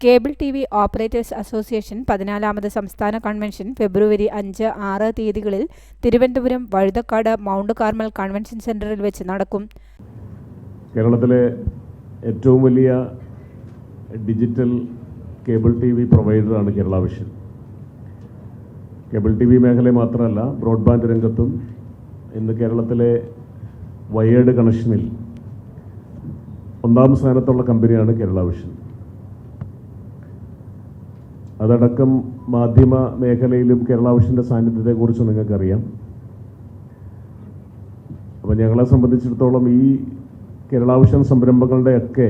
Cable T V operators association പതിനാലാമത് സംസ്ഥാന convention ഫെബ്രുവരി അഞ്ച് ആറ് തീയതികളിൽ Thiruvananthapuram Vazhuthacaud Mount Carmel convention സെന്ററിൽ വെച്ച് നടക്കും. കേരളത്തിലെ ഏറ്റവും വലിയ digital cable T V പ്രൊവൈഡറാണ് Kerala vision cable T V മേഖല മാത്രമല്ല ബ്രോഡ്ബാൻഡ് രംഗത്തും ഇന്ന് കേരളത്തിലെ വയേർഡ് കണക്ഷനിൽ ഒന്നാം സ്ഥാനത്തുള്ള കമ്പനിയാണ് കേരള വിഷൻ അതടക്കം മാധ്യമ മേഖലയിലും കേരള വിഷന്റെ സാന്നിധ്യത്തെക്കുറിച്ച് നിങ്ങൾക്കറിയാം. അപ്പോൾ ഞങ്ങളെ സംബന്ധിച്ചിടത്തോളം ഈ കേരള വിഷൻ സംരംഭങ്ങളുടെയൊക്കെ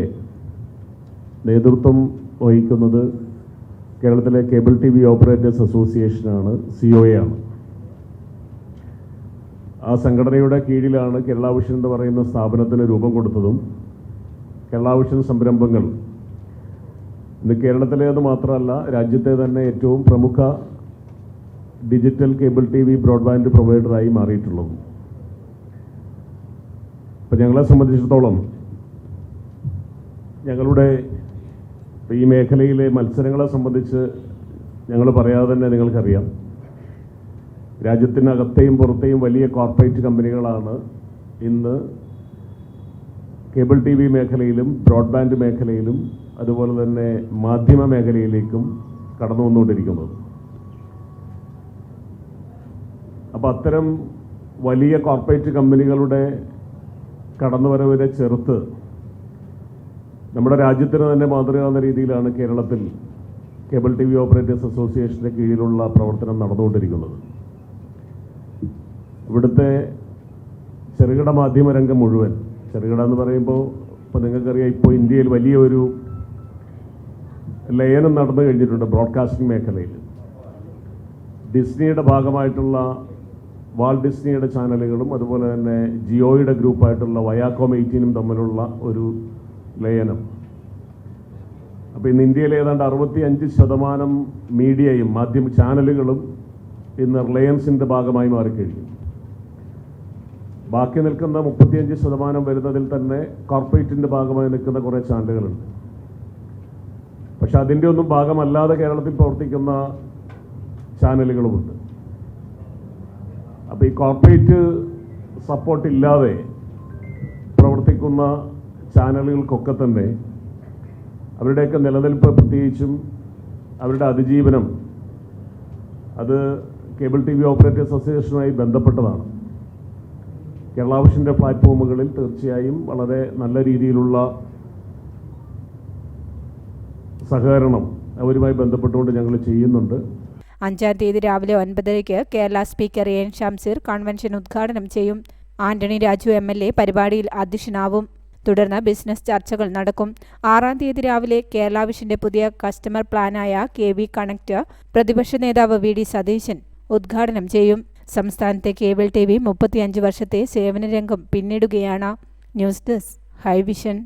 നേതൃത്വം വഹിക്കുന്നത് കേരളത്തിലെ കേബിൾ ടി വി ഓപ്പറേറ്റേഴ്സ് അസോസിയേഷനാണ് സി ഒ ആണ് ആ സംഘടനയുടെ കീഴിലാണ് കേരള വിഷൻ എന്ന് പറയുന്ന സ്ഥാപനത്തിന് രൂപം കൊടുത്തതും. കേരള വിഷൻ സംരംഭങ്ങൾ ഇന്ന് കേരളത്തിലേത് മാത്രമല്ല രാജ്യത്തെ തന്നെ ഏറ്റവും പ്രമുഖ digital cable T V broadband പ്രൊവൈഡറായി മാറിയിട്ടുള്ളത്. ഇപ്പം ഞങ്ങളെ സംബന്ധിച്ചിടത്തോളം ഞങ്ങളുടെ ഈ മേഖലയിലെ മത്സരങ്ങളെ സംബന്ധിച്ച് ഞങ്ങൾ പറയാതെ തന്നെ നിങ്ങൾക്കറിയാം. രാജ്യത്തിനകത്തെയും പുറത്തെയും വലിയ കോർപ്പറേറ്റ് കമ്പനികളാണ് ഇന്ന് കേബിൾ ടി വി മേഖലയിലും ബ്രോഡ്ബാൻഡ് മേഖലയിലും അതുപോലെ തന്നെ മാധ്യമ മേഖലയിലേക്കും കടന്നു വന്നുകൊണ്ടിരിക്കുന്നത്. അപ്പോൾ അത്തരം വലിയ കോർപ്പറേറ്റ് കമ്പനികളുടെ കടന്നുവരവരെ ചെറുത്ത് നമ്മുടെ രാജ്യത്തിന് തന്നെ മാതൃകാവുന്ന രീതിയിലാണ് കേരളത്തിൽ കേബിൾ ടി വി ഓപ്പറേറ്റേഴ്സ് അസോസിയേഷന്റെ കീഴിലുള്ള പ്രവർത്തനം നടന്നുകൊണ്ടിരിക്കുന്നത്. ഇവിടുത്തെ ചെറുകിട മാധ്യമരംഗം മുഴുവൻ ചെറുകിട എന്ന് പറയുമ്പോൾ ഇപ്പോൾ നിങ്ങൾക്കറിയാം ഇപ്പോൾ ഇന്ത്യയിൽ വലിയൊരു ലയനം നടന്നു കഴിഞ്ഞിട്ടുണ്ട് ബ്രോഡ്കാസ്റ്റിംഗ് മേഖലയിൽ. ഡിസ്നിയുടെ ഭാഗമായിട്ടുള്ള വാൾ ഡിസ്നിയുടെ ചാനലുകളും അതുപോലെ തന്നെ ജിയോയുടെ ഗ്രൂപ്പായിട്ടുള്ള വയാക്കോം എയ്റ്റീനും തമ്മിലുള്ള ഒരു ലയനം. അപ്പോൾ ഇന്ന് ഇന്ത്യയിൽ ഏതാണ്ട് അറുപത്തി അഞ്ച് ശതമാനം മീഡിയയും മാധ്യമ ചാനലുകളും ഇന്ന് റിലയൻസിന്റെ ഭാഗമായി മാറിക്കഴിഞ്ഞു. ബാക്കി നിൽക്കുന്ന മുപ്പത്തിയഞ്ച് ശതമാനം വരുന്നതിൽ തന്നെ കോർപ്പറേറ്റിന്റെ ഭാഗമായി നിൽക്കുന്ന കുറേ ചാനലുകളുണ്ട്. പക്ഷെ അതിന്റെ ഒന്നും ഭാഗമല്ലാതെ കേരളത്തിൽ പ്രവർത്തിക്കുന്ന ചാനലുകളുമുണ്ട്. അപ്പോൾ ഈ കോർപ്പറേറ്റ് സപ്പോർട്ട് ഇല്ലാതെ പ്രവർത്തിക്കുന്ന ചാനലുകൾക്കൊക്കെ തന്നെ അവരുടെയൊക്കെ നിലനിൽപ്പ് പ്രത്യേകിച്ചും അവരുടെ അതിജീവനം അത് കേബിൾ ടി വി ഓപ്പറേറ്റേഴ്സ് അസോസിയേഷനുമായി ബന്ധപ്പെട്ടതാണ്. കേരളാവിഷന്റെ പ്ലാറ്റ്ഫോമുകളിൽ തീർച്ചയായും വളരെ നല്ല രീതിയിലുള്ള സഹകരണം അവരുമായി ബന്ധപ്പെട്ടുകൊണ്ട് ഞങ്ങൾ ചെയ്യുന്നുണ്ട്. അഞ്ചാം തീയതി രാവിലെ ഒൻപതരയ്ക്ക് Kerala speaker N Shamseer convention ഉദ്ഘാടനം ചെയ്യും. Antony Raju M L A പരിപാടിയിൽ അധ്യക്ഷനാവും. തുടർന്ന് ബിസിനസ് ചർച്ചകൾ നടക്കും. ആറാം തീയതി രാവിലെ കേരള വിഷന്റെ പുതിയ കസ്റ്റമർ പ്ലാനായ കെ വി കണക്ട് പ്രതിപക്ഷ നേതാവ് വി ഡി സതീശൻ ഉദ്ഘാടനം ചെയ്യും. സംസ്ഥാനത്തെ കേബിൾ ടി വി മുപ്പത്തിയഞ്ച് വർഷത്തെ സേവനരംഗം പിന്നിടുകയാണ്. News desk Hivision